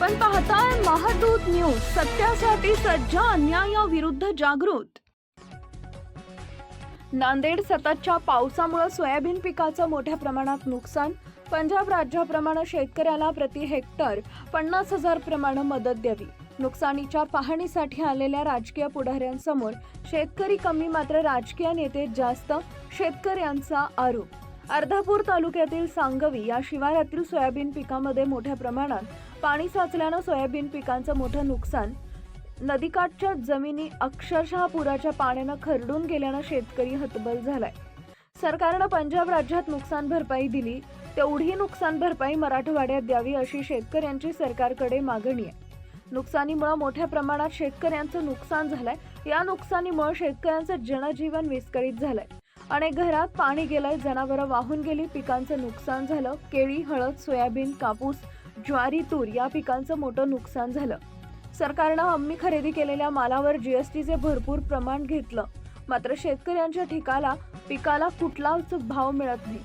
आपण पाहताय महादूत न्यूज सत्यासाठी सज्ज अन्यायाविरुद्ध जागृत. नांदेड सततच्या पावसामुळे सोयाबीन पिकाचं मोठ्या प्रमाणात नुकसान पंजाब राज्याप्रमाणे शेतकऱ्याला प्रति हेक्टर पन्नास हजार प्रमाणे मदत द्यावी. नुकसानीच्या पाहणीसाठी आलेल्या राजकीय पुढाऱ्यांसमोर शेतकरी कमी मात्र राजकीय नेते जास्त शेतकऱ्यांचा आरोप. अर्धापूर तालुक्यातील सांगवी या शिवारातील सोयाबीन पिकामध्ये मोठ्या प्रमाणात पाणी साचल्यानं सोयाबीन पिकांचं मोठं नुकसान. नदीकाठच्या जमिनी अक्षरशः पुराच्या पाण्यानं खरडून गेल्यानं शेतकरी हतबल झालाय. सरकारनं पंजाब राज्यात नुकसान भरपाई दिली तेवढी नुकसान भरपाई मराठवाड्यात द्यावी अशी शेतकऱ्यांची सरकारकडे मागणी आहे. नुकसानीमुळे मोठ्या प्रमाणात शेतकऱ्यांचं नुकसान झालंय. या नुकसानीमुळे शेतकऱ्यांचं जनजीवन विस्कळीत झालंय. अनेक घरात पाणी गेलंय जनावरं वाहून गेली पिकांचं नुकसान झालं. केळी हळद सोयाबीन कापूस ज्वारी तूर या पिकांचं मोठं नुकसान झालं. सरकारनं आम्ही खरेदी केलेल्या मालावर जीएसटीचे भरपूर प्रमाण घेतलं. मात्र शेतकऱ्यांच्या ठिकाला पिकाला कुठलाच भाव मिळत नाही.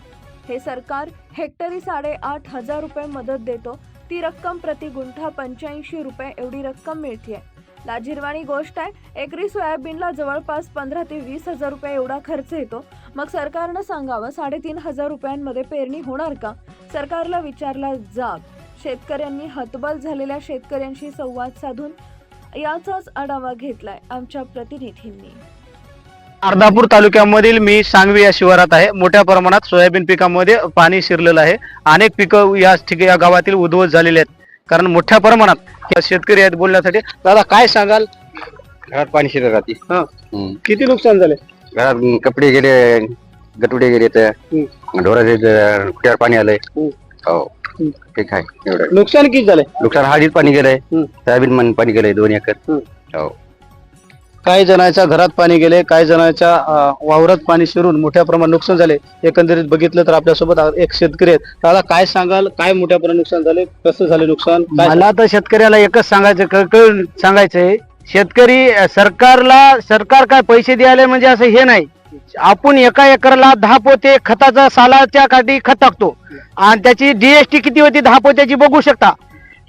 हे सरकार हेक्टरी साडेआठ हजार रुपये मदत देतो ती रक्कम प्रति गुंठा पंच्याऐंशी रुपये एवढी रक्कम मिळते लाजिरवाणी गोष्ट आहे एकरी सोयाबीनला जवळपास पंधरा ते वीस हजार रुपये एवढा खर्च येतो. मग सरकारनं सांगावं साडेतीन हजार रुपयांमध्ये पेरणी होणार का? सरकारला विचारला जाब शेतकऱ्यांनी हतबल झालेल्या शेतकऱ्यांशी संवाद साधून याचाच आढावा घेतलाय आमच्या प्रतिनिधींनी. अर्धापूर तालुक्यामधील मी सांगवी या शिवारात आहे. मोठ्या प्रमाणात सोयाबीन पिकामध्ये पाणी शिरलेलं आहे. अनेक पिकं या ठिकाणी या गावातील उद्ध्वस्त झालेले आहेत. कारण मोठ्या प्रमाणात या शेतकरी आहेत बोलण्यासाठी. दादा काय सांगाल? घरात पाणी शिरत राहते. हा. किती नुकसान झाले? घरात कपडे गेले गटुडे गेले तर ढोराचे कुट्यावर पाणी आलंय. हो. ठीक आहे. एवढं. नुकसान किती झाले नुकसान हळदीत पाणी गेलंय. हम्म. सोयाबीन मन पाणी गेलंय दोन एकर. हम्म. हो. काही जणांच्या घरात पाणी गेले काही जणांच्या अं, वावरात पाणी शिरून मोठ्या प्रमाणात नुकसान झाले एकंदरीत बघितलं तर आपल्यासोबत आ- एक शेतकरी आहेत. दादा काय सांगाल? काय मोठ्या प्रमाणात नुकसान झाले कसं झाले नुकसान? काय मला तर शेतकऱ्याला एकच सांगायचं कळकळून सांगायचंय शेतकरी अ, सरकारला सरकार काय पैसे द्यायला म्हणजे असं हे नाही. आपण एका एकरला दहा पोते खताचा सालाच्या काठी खत टाकतो. आणि त्याची जीएसटी किती होती दहा पोत्याची बघू शकता.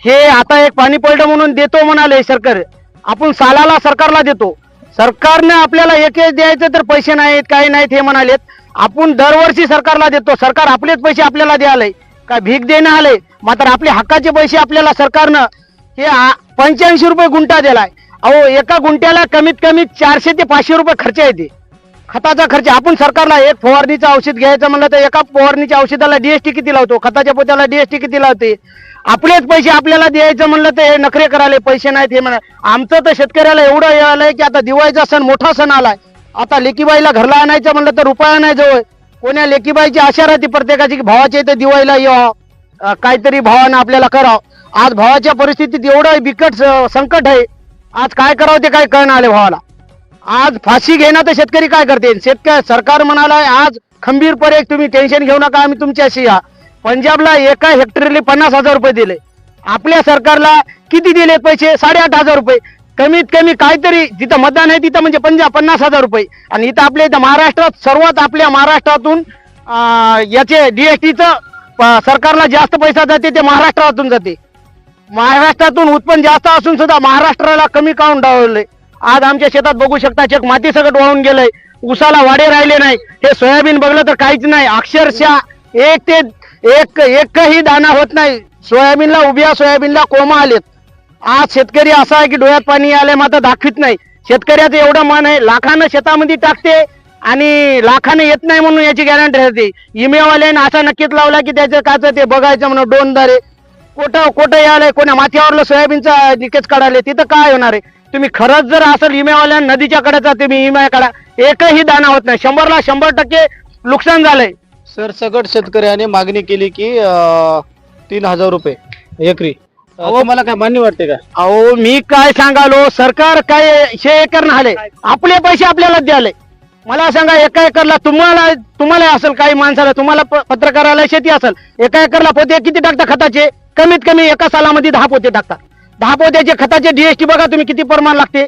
हे आता एक पाणी पडलं म्हणून देतो म्हणाले सरकार. आपण सालाला सरकारला देतो. सरकारने आपल्याला एक द्यायचं तर पैसे नाहीत काही नाहीत हे म्हणालेत. आपण दरवर्षी सरकारला देतो. सरकार आपलेच पैसे आपल्याला द्यायलंय. काय भीक देणं आले मात्र आपले हक्काचे पैसे आपल्याला सरकारनं हे पंच्याऐंशी रुपये गुंठा दिलाय. अहो एका गुंठ्याला कमीत कमी चारशे ते पाचशे रुपये खर्च येते. खताचा खर्च आपण सरकारला एक फवारणीचं औषध घ्यायचं म्हणलं तर एका फवारणीच्या औषधाला डीएसटी किती लावतो? खताच्या पोत्याला डीएसटी किती लावते? आपलेच पैसे आपल्याला द्यायचं म्हणलं तर हे नखरे करायला पैसे नाहीत हे म्हणा. आमचं तर शेतकऱ्याला एवढं हे की आता दिवाळीचा सण मोठा सण आलाय. आता लेकीबाईला घरला आणायचं म्हणलं तर रुपया नाही जवळ. कोण्या लेकीबाईची आशा राहते प्रत्येकाची की भावाच्या इथं दिवाळीला यावं काहीतरी भावानं आपल्याला करावं. आज भावाच्या परिस्थितीत एवढं बिकट संकट आहे. आज काय करावं ते काय कळणार आले भावाला. आज फाशी घेणं तर शेतकरी काय करते शेतकरी सरकार म्हणाला आज खंबीरपणे तुम्ही टेन्शन घेऊ नका आम्ही तुमच्याशी या. पंजाबला एका हेक्टरला पन्नास हजार रुपये दिले. आपल्या सरकारला किती दिले पैसे? साडेआठ हजार रुपये. कमीत कमी काहीतरी जिथं मतदान आहे तिथं म्हणजे पंजाब पन्नास हजार रुपये. आणि इथं आपल्या इथं महाराष्ट्रात सर्वात आपल्या महाराष्ट्रातून याचे डीएसटीचं सरकारला जास्त पैसा जाते ते महाराष्ट्रातून जाते. महाराष्ट्रातून उत्पन्न जास्त असून सुद्धा महाराष्ट्राला कमी काऊन डावले आज आमच्या शेतात बघू शकता चेक माती सगळं वाहून गेलंय. उसाला वाडे राहिले नाही. हे सोयाबीन बघलं तर काहीच नाही. अक्षरशः एक ते एक एकही दाना होत नाही. सोयाबीनला उभ्या सोयाबीनला कोमा आलेत. आज शेतकरी असा आहे की डोळ्यात पाणी आले मात्र दाखवित नाही. शेतकऱ्याचं एवढं मन आहे लाखानं शेतामध्ये टाकते आणि लाखानं येत नाही म्हणून याची गॅरंटी राहते. इमेवाल्याने असा नक्कीच लावला की त्याचं काच ते बघायचं म्हणून डोनदारे कोठं कोठं यायलंय कोण्या माथ्यावरलं सोयाबीनचा लिकेज काढायला तिथं काय होणार आहे? तुम्ही खरंच जर असेल इमेवाल्या नदीच्या कडेचा तुम्ही इमे काढा एकही दाना होत नाही. शंभरला शंभर टक्के नुकसान झालंय. सरसकट शेतकऱ्याने मागणी केली की अं, तीन हजार रुपये एकरी. अहो, तुम्हाला काय मान्य वाटते का? अहो मी काय सांगालो? सरकार काय शे एकर आले आपले पैसे आपल्याला द्याले. मला सांगा एका एकरला तुम्हाला तुम्हाला असेल काही माणसाला तुम्हाला प- पत्रकाराला शेती असेल एका एकरला पोते किती टाकता खताचे? कमीत कमी एका सालामध्ये दहा पोते टाकतात. दहा पोत्याचे खताचे जीएसटी बघा तुम्ही किती प्रमाण लागते.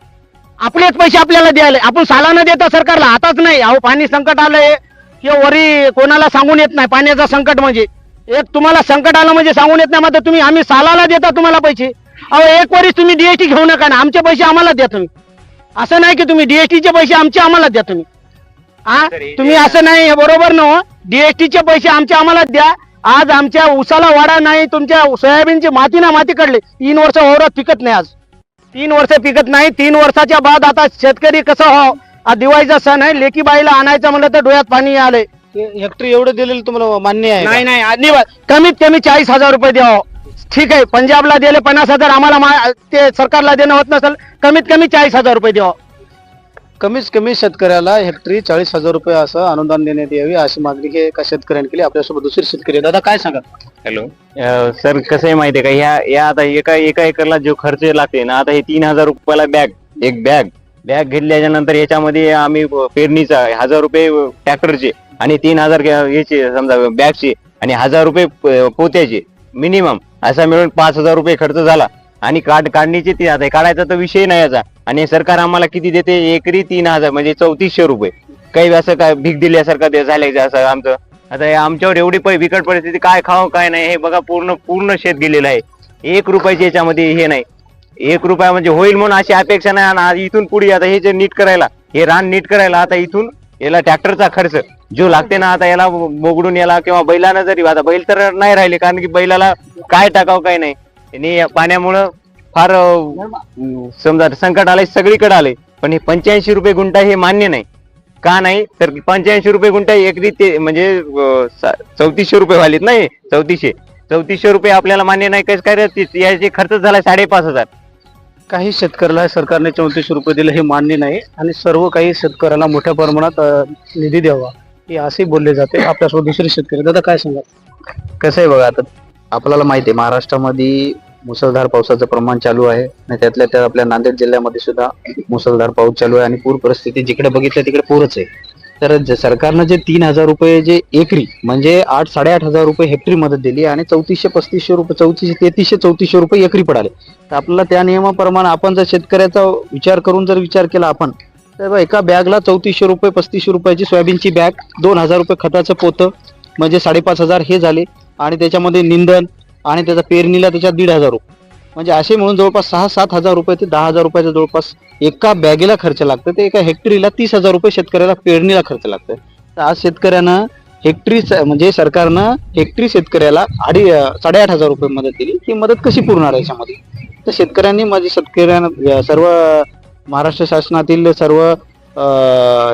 आपलेच पैसे आपल्याला द्यायला आपण सालानं देता सरकारला आताच नाही. अहो पाणी संकट आलंय. हे वरी कोणाला सांगून येत नाही पाण्याचं संकट म्हणजे. एक तुम्हाला संकट आलं म्हणजे सांगून येत नाही मात्र तुम्ही आम्ही सालाला देता तुम्हाला पैसे. अहो एक वरीस तुम्ही डीएसटी घेऊ नका ना आमचे पैसे आम्हाला द्या तुम्ही. असं नाही की तुम्ही डीएसटीचे पैसे आमचे आम्हाला द्या तुम्ही. हा तुम्ही असं नाही हे बरोबर न डीएसटीचे पैसे आमचे आम्हाला द्या. आज आमच्या उसाला वाडा नाही तुमच्या सोयाबीनची माती ना माती काढली. तीन वर्ष ओरत पिकत नाही आज. तीन वर्ष पिकत नाही तीन वर्षाच्या बाद आता शेतकरी कसं हो? आज दिवाळीचा सण आहे लेकी बाईला आणायचं म्हणलं तर डोळ्यात पाणी आलंय. हेक्टरी एवढं दिलेलं तुम्हाला मान्य आहे नाही नाही अजिबात कमीत कमी चाळीस हजार रुपये द्यावं ठीक आहे पंजाबला दिले पन्नास हजार आम्हाला मा- ते सरकारला देणं होत नसेल कमीत कमी चाळीस हजार रुपये द्यावं कमीत कमी शेतकऱ्याला हेक्टरी चाळीस हजार रुपये असं अनुदान देण्यात यावी अशी मागणी हे एका शेतकऱ्याने केली. आपल्यासोबत दुसरे शेतकरी. दादा काय सांगा? हॅलो. सर कसं आहे माहितीये का? ह्या या आता एका एका एकरला जो खर्च लागते ना आता हे तीन हजार रुपयाला बॅग एक बॅग बॅग घेतल्याच्या नंतर याच्यामध्ये आम्ही पेरणीचा हजार रुपये ट्रॅक्टरचे आणि तीन हजार याचे समजा बॅगचे आणि हजार रुपये प- पोत्याचे मिनिमम असा मिळून पाच हजार रुपये खर्च झाला. आणि काढ काढणीचे ते आता काढायचा तर विषय नाही याचा. आणि सरकार आम्हाला किती देते? एकरी तीन हजार म्हणजे चौतीसशे रुपये. काही असं काय भीक दिल्यासारखं ते झालं असं आमचं? आता आमच्यावर एवढी पै बिकट परिस्थिती काय खावं काय नाही हे बघा पूर्ण पूर्ण शेत गेलेलं आहे. एक रुपयाची याच्यामध्ये हे नाही. एक रुपया म्हणजे होईल म्हणून अशी अपेक्षा नाही. आणि इथून पुढे आता हे जे नीट करायला हे रान नीट करायला आता इथून याला ट्रॅक्टरचा खर्च जो लागते ना आता याला बोगडून याला किंवा बैलानं जरी आता बैल तर नाही राहिले कारण की बैलाला काय टाकावं काय नाही. आणि या पाण्यामुळं फार अं, समजा संकट आलंय सगळीकडे आले पण हे पंच्याऐंशी रुपये गुंठा हे मान्य नाही. का नाही? तर पंच्याऐंशी रुपये गुंठा एकरी ते म्हणजे अं, सा- चौतीसशे रुपये वालीत नाही चौतीसशे. चौतीसशे रुपये आपल्याला मान्य नाही कसं काय रे? ते- याचे खर्च झाला साडेपाच हजार. काही शेतकऱ्याला सरकारने चौतीसशे रुपये दिले हे मान्य नाही आणि सर्व काही शेतकऱ्याला मोठ्या प्रमाणात अ, निधी द्यावा. हे असे बोलले जाते. आपल्यासोबत दुसरे शेतकरी दादा काय सांगा कसं आहे बघा आता? आपल्याला माहिती आहे महाराष्ट्रामध्ये मुसळधार पावसाचं प्रमाण चालू आहे आणि त्यातल्या त्यात आपल्या नांदेड जिल्ह्यामध्ये सुद्धा मुसळधार पाऊस चालू आहे आणि पूर परिस्थिती जिकडे बघितलं तिकडे पूरच आहे. तर सरकारनं जे तीन हजार रुपये जे एकरी म्हणजे आठ साडेआठ हजार रुपये हेक्टरी मदत दिली आणि चौतीसशे पस्तीसशे रुपये चौतीसशे तेहतीसशे चौतीसशे रुपये एकरी पडाले. तर आपल्याला त्या नियमाप्रमाणे आपण जर शेतकऱ्याचा विचार करून जर विचार केला आपण तर एका बॅगला चौतीसशे रुपये पस्तीसशे रुपयाची सोयाबीनची बॅग दोन हजार रुपये खताचं पोतं म्हणजे साडेपाच हजार हे झाले. आणि त्याच्यामध्ये निंदन आणि त्याचा पेरणीला त्याच्यात दीड हजार रुपये. म्हणजे असे म्हणून जवळपास सहा सात हजार रुपये ते दहा हजार रुपयाचा जवळपास एका बॅगेला खर्च लागतो ते एका हेक्टरीला तीस हजार रुपये शेतकऱ्याला पेरणीला खर्च लागतो तर आज शेतकऱ्यानं हेक्टरी म्हणजे सरकारनं हेक्टरी शेतकऱ्याला अडी साडेआठ हजार रुपये मदत दिली. ती मदत कशी पुरणार याच्यामध्ये? तर शेतकऱ्यांनी माझे शेतकऱ्यांना सर्व महाराष्ट्र शासनातील सर्व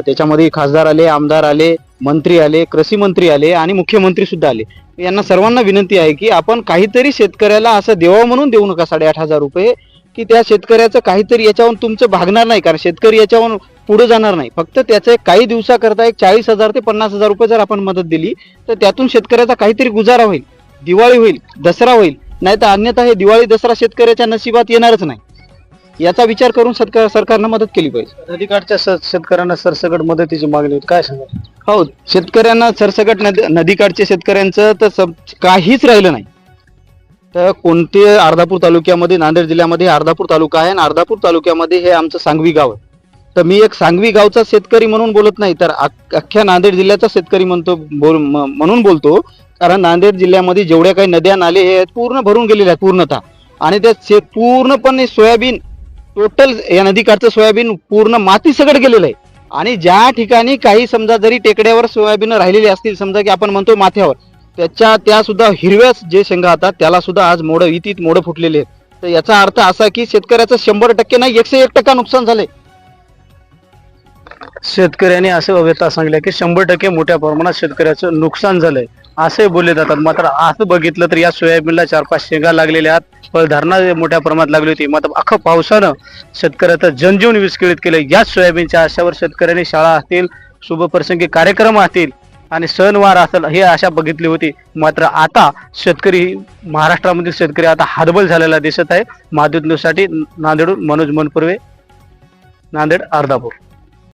त्याच्यामध्ये खासदार आले आमदार आले मंत्री आले कृषी मंत्री आले आणि मुख्यमंत्री सुद्धा आले. यांना सर्वांना विनंती आहे की आपण काहीतरी शेतकऱ्याला असं देवा म्हणून देऊ नका साडेआठ हजार रुपये की त्या शेतकऱ्याचं काहीतरी याच्यावर तुमचं भागणार नाही कारण शेतकरी याच्यावरून पुढे जाणार नाही. फक्त त्याचं एक काही दिवसाकरता एक चाळीस हजार ते पन्नास हजार रुपये जर आपण मदत दिली तर त्यातून शेतकऱ्याचा काहीतरी गुजारा होईल दिवाळी होईल दसरा होईल. नाही तर अन्यथा हे दिवाळी दसरा शेतकऱ्याच्या नशिबात येणारच नाही. याचा विचार करून सरकार सरकारनं मदत केली पाहिजे. नदीकाठच्या स- शेतकऱ्यांना सरसकट मदतीची मागणी होती. काय सांगा हो शेतकऱ्यांना सरसकट नदी नदीकाठच्या शेतकऱ्यांचं तर सब काहीच राहिलं नाही. तर कोणते अर्धापूर तालुक्यामध्ये नांदेड जिल्ह्यामध्ये अर्धापूर तालुका आहे आणि अर्धापूर तालुक्यामध्ये हे आमचं सांगवी गाव आहे. तर मी एक सांगवी गावचा शेतकरी म्हणून बोलत नाही तर अख- अख्ख्या नांदेड जिल्ह्याचा शेतकरी म्हणतो बोल म- म्हणून बोलतो. कारण नांदेड जिल्ह्यामध्ये जेवढ्या काही नद्या नाले हे आहेत, पूर्ण भरून गेलेले आहेत पूर्णतः. आणि त्या शे पूर्णपणे सोयाबीन टोटल या नदीकाठचं सोयाबीन पूर्ण माती सगळं गेलेलं आहे. आणि ज्या ठिकाणी काही समजा जरी टेकड्यावर सोयाबीन राहिलेली असतील समजा की आपण म्हणतो माथ्यावर त्याच्या त्या सुद्धा हिरव्याच जे शेंगा आता त्याला सुद्धा आज मोडं इतीत मोडं फुटलेले आहेत. तर याचा अर्थ असा की शेतकऱ्याचं शंभर टक्के नाही एकशे एक टक्का नुकसान झाले शेतकऱ्यांनी असे व्यथा सांगल्या की शंभर टक्के मोठ्या प्रमाणात शेतकऱ्याचं नुकसान झालंय. असे बोलले जातात. मात्र असं बघितलं तर या सोयाबीनला चार पाच शेंगा लागलेल्या आहेत. फळधारणा मोठ्या प्रमाणात लागली होती. मात्र अख्खं पावसानं शेतकऱ्याचं जनजीवन विस्कळीत केलं. याच सोयाबीनच्या आशावर शेतकऱ्यांनी शाळा असतील शुभप्रसंगी कार्यक्रम असतील आणि सणवार असेल हे आशा बघितली होती. मात्र आता शेतकरी महाराष्ट्रामधील शेतकरी आता हातबल झालेला दिसत आहे. माधुत न्यूजसाठी नांदेडून मनोज मनपूर्वे नांदेड अर्धापूर.